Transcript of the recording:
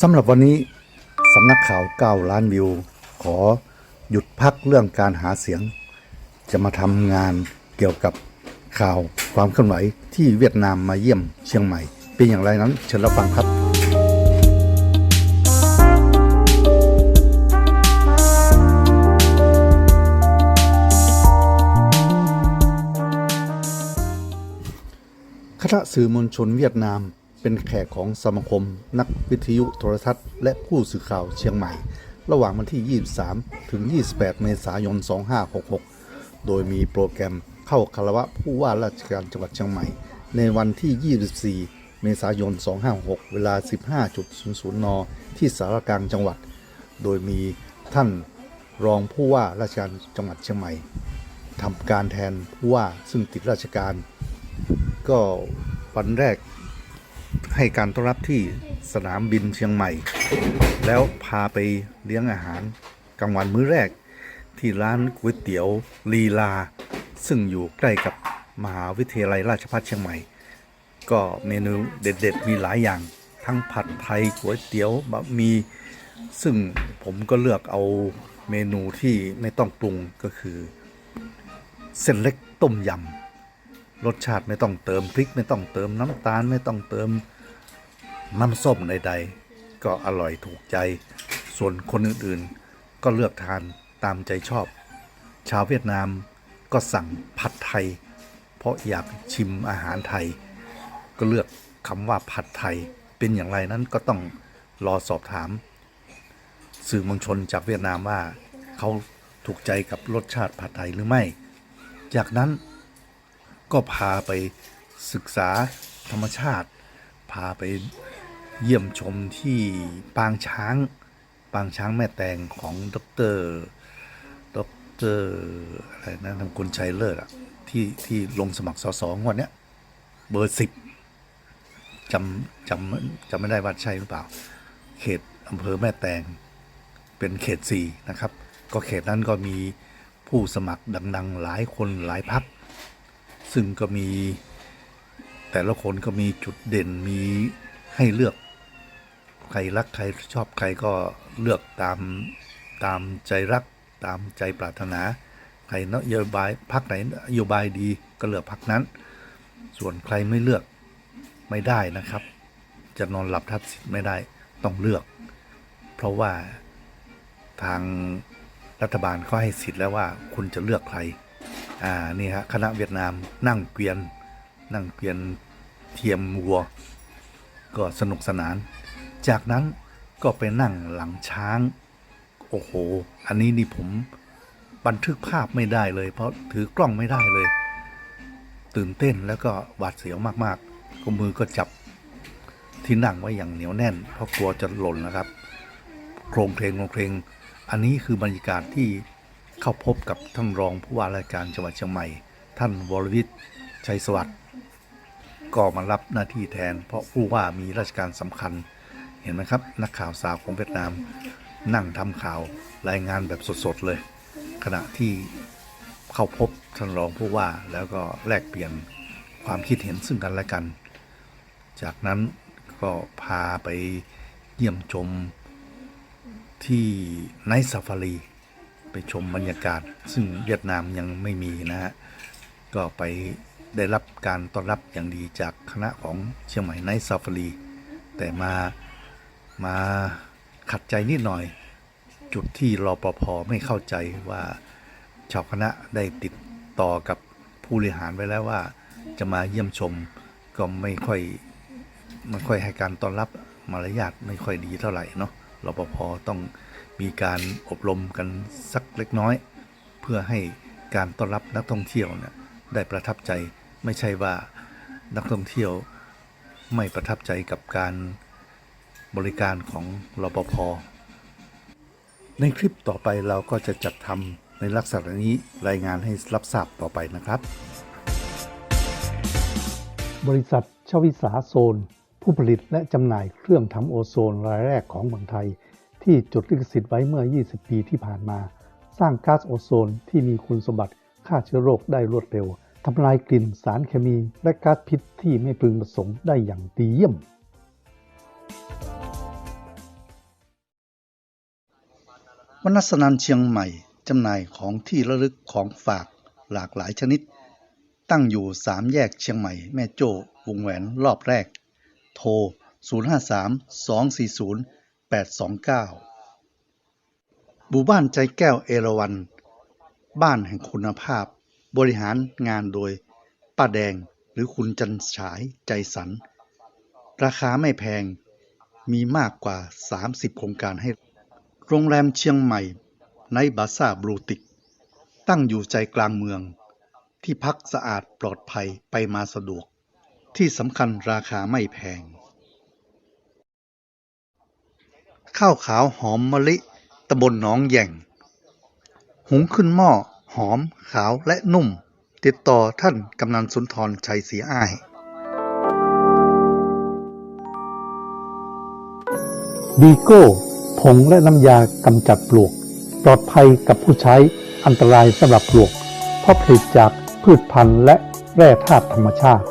สำหรับวันนี้สำนักข่าว 9 ล้านวิว ขอหยุดพักเรื่องการหาเสียง จะมาทำงานเกี่ยวกับข่าวความเคลื่อนไหวที่เวียดนามมาเยี่ยมเชียงใหม่ เป็นอย่างไรนั้นเชิญรับฟังครับ คณะสื่อมวลชนเวียดนาม เป็นแขกของสมาคม นักวิทยุโทรทัศน์ และผู้สื่อข่าวเชียงใหม่ ระหว่างวันที่ 23 ถึง 28 เมษายน 2566 โดยมีโปรแกรมเข้าคารวะผู้ว่าราชการจังหวัดเชียงใหม่ ในวันที่ 24 เมษายน 256 เวลา 15.00 น ที่สารกลางจังหวัด โดยมีท่านรองผู้ว่าราชการจังหวัดเชียงใหม่ทำการแทนผู้ว่าซึ่งติดราชการ ก็วันแรก ให้การต้อนรับที่สนามบินเชียงใหม่ แล้วพาไปเลี้ยงอาหารกลางวันมื้อแรก ที่ร้านก๋วยเตี๋ยวลีลา ซึ่งอยู่ใกล้กับมหาวิทยาลัยราชภัฏเชียงใหม่ ก็เมนูเด็ด ๆ มีหลายอย่าง ทั้งผัดไทยก๋วยเตี๋ยวบะหมี่ซึ่งผมก็เลือกเอาเมนูที่ไม่ต้องปรุงก็คือ เส้นเล็กต้มยำ รสชาติไม่ต้องเติมพริก ไม่ต้องเติมน้ำตาลไม่ต้องเติมน้ำส้มใดๆ ก็อร่อยถูกใจ ส่วนคนอื่นๆ ก็เลือกทานตามใจชอบ ชาวเวียดนามก็สั่งผัดไทย เพราะอยากชิมอาหารไทย ก็เลือกคำว่าผัดไทยเป็นอย่างไรนั้นก็ต้องรอสอบถาม สื่อมวลชนจากเวียดนามว่าเขาถูกใจกับรสชาติผัดไทยหรือไม่ จากนั้น ก็พาไปศึกษาธรรมชาติ พาไปเยี่ยมชมที่ปางช้าง ปางช้างแม่แตงของดรดรอะไรนะทางคุณชัยเลิศอะที่ที่ลงสมัครสสงวันเนี้ยเบอร์สิบจำจำจำไม่ได้ว่าใช่หรือเปล่า เขตอำเภอแม่แตงเป็นเขตสี่นะครับ ก็เขตนั้นก็มีผู้สมัครดัง ๆ หลายคนหลายพัก ซึ่งก็มีแต่ละคนก็มีจุดเด่นมีให้เลือก ใครรักใครชอบใครก็เลือกตามตามใจรักตามใจปรารถนา ใครนโยบายพักไหนนโยบายดีก็เลือกพักนั้น ส่วนใครไม่เลือกไม่ได้นะครับ จะนอนหลับทับสิทธิ์ไม่ได้ต้องเลือก เพราะว่าทางรัฐบาลเขาให้สิทธิ์แล้วว่าคุณจะเลือกใคร อ่านี่ฮะคณะเวียดนามนั่งเกวียน นั่งเกวียนเทียมวัว ก็สนุกสนาน จากนั้นก็ไปนั่งหลังช้าง โอ้โห อันนี้นี่ผมบันทึกภาพไม่ได้เลย เพราะถือกล้องไม่ได้เลย ตื่นเต้นแล้วก็หวาดเสียวมากๆ ก็มือก็จับที่นั่งไว้อย่างเหนียวแน่น เพราะกลัวจะหล่นนะครับ โครงเพลงโครงเพลง อันนี้คือบรรยากาศที่ เข้าพบกับท่านรองผู้ว่าราชการจังหวัดเชียงใหม่ ท่านวรวิทย์ชัยสวัสดิ์ก็มารับหน้าที่แทน เพราะผู้ว่ามีราชการสำคัญ เห็นไหมครับ นักข่าวสาวของเวียดนาม นั่งทำข่าวรายงานแบบสดๆเลย ขณะที่เข้าพบท่านรองผู้ว่าแล้วก็แลกเปลี่ยนความคิดเห็นซึ่งกันและกัน จากนั้นก็พาไปเยี่ยมชมที่ไนท์ซาฟารี ไปชมบรรยากาศ ซึ่งเวียดนามยังไม่มีนะฮะก็ไปได้รับการต้อนรับอย่างดีจากคณะของเชียงใหม่ไนท์ซาฟารีแต่มามาขัดใจนิดหน่อย จุดที่รอปภไม่เข้าใจว่าชาวคณะได้ติดต่อกับผู้บริหารไว้แล้วว่า จะมาเยี่ยมชมก็ไม่ค่อยไม่ค่อยให้การต้อนรับมารยาทไม่ค่อยดีเท่าไหร่เนาะ รปภต้องมีการอบรมกันสักเล็กน้อย เพื่อให้การต้อนรับนักท่องเที่ยวเนี่ยได้ประทับใจไม่ใช่ว่านักท่องเที่ยวไม่ประทับใจกับการบริการของรปภในคลิปต่อไปเราก็จะจัดทำในลักษณะนี้รายงานให้รับทราบต่อไปนะครับ บริษัทชวิสาโซน ผู้ผลิตและจำหน่ายเครื่องทำโอโซนรายแรกของเมืองไทย ที่จดลิขสิทธิ์ไว้เมื่อ 20 ปีที่ผ่านมา สร้างก๊าซโอโซนที่มีคุณสมบัติฆ่าเชื้อโรคได้รวดเร็วทำลายกลิ่นสารเคมีและก๊าซพิษที่ไม่พึงประสงค์ได้อย่างดีเยี่ยม วนัสนันเชียงใหม่จำหน่ายของที่ระลึกของฝากหลากหลายชนิด ตั้งอยู่สามแยกเชียงใหม่แม่โจ้วงแหวนรอบแรก โทร 053 240 829 หมู่บ้านใจแก้วเอราวัน บ้านแห่งคุณภาพ บริหารงานโดย ป้าแดงหรือคุณจันฉายใจสัน ราคาไม่แพง มีมากกว่า 30 โครงการให้ โรงแรมเชียงใหม่ ในบาซ่าบลูติก ตั้งอยู่ใจกลางเมือง ที่พักสะอาดปลอดภัยไปมาสะดวก ที่สำคัญราคาไม่แพง ข้าวขาวหอมมะลิตำบลหนองแย่ง หุงขึ้นหม้อหอมขาวและนุ่ม ติดต่อท่านกำนันสุนทรชัยศรีอ้ายบีโก้ผงและน้ำยากำจัดปลวก ปลอดภัยกับผู้ใช้อันตรายสำหรับปลวก เพราะผลิตจากพืชพันธุ์และแร่ธาตุธรรมชาติ